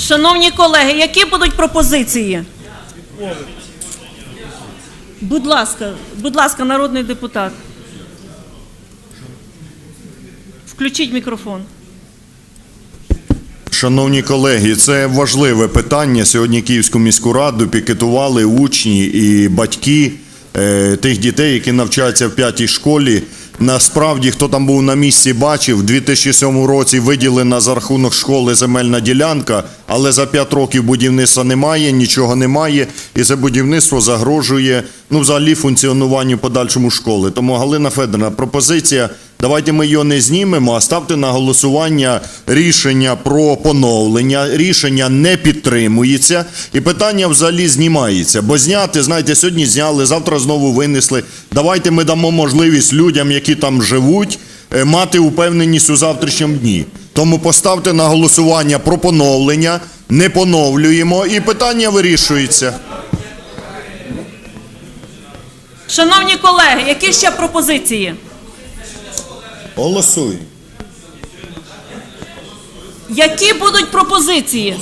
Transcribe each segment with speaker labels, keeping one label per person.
Speaker 1: Шановні колеги, які будуть пропозиції? Будь ласка, будь ласка, народний депутат. Включіть мікрофон.
Speaker 2: Шановні колеги, це важливе питання. Сьогодні Київську міську раду пікетували учні і батьки тих дітей, які навчаються в п'ятій школі. Насправді, хто там був на місці, бачив, в 2007 році виділена за рахунок школи земельна ділянка, але за 5 років будівництва немає, нічого немає, і це будівництво загрожує ну, взагалі функціонуванню подальшому школи. Тому Галина Федорна, пропозиція Давайте ми його не знімемо, а ставте на голосування рішення про поновлення. Рішення не підтримується, і питання взагалі знімається. Бо зняти, знаєте, сьогодні зняли, завтра знову винесли. Давайте ми дамо можливість людям, які там живуть, е, мати упевненість у завтрашньому дні. Тому поставте на голосування про поновлення, не поновлюємо, і питання вирішується.
Speaker 1: Шановні колеги, які ще пропозиції?
Speaker 2: Голосуй.
Speaker 1: Які будуть пропозиції?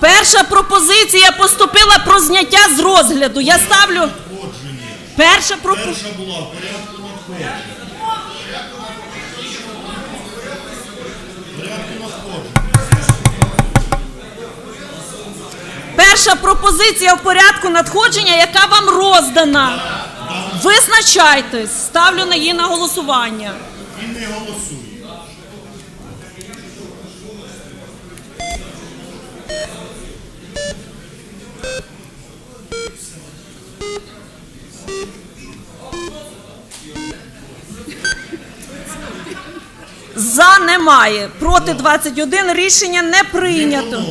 Speaker 1: Перша пропозиція поступила про зняття з розгляду. Я ставлю. Перша пропозиція. Перша пропозиція в порядку надходження, яка вам роздана. Визначайтесь. Ставлю на її на голосування. За немає. Проти 21. Рішення не прийнято.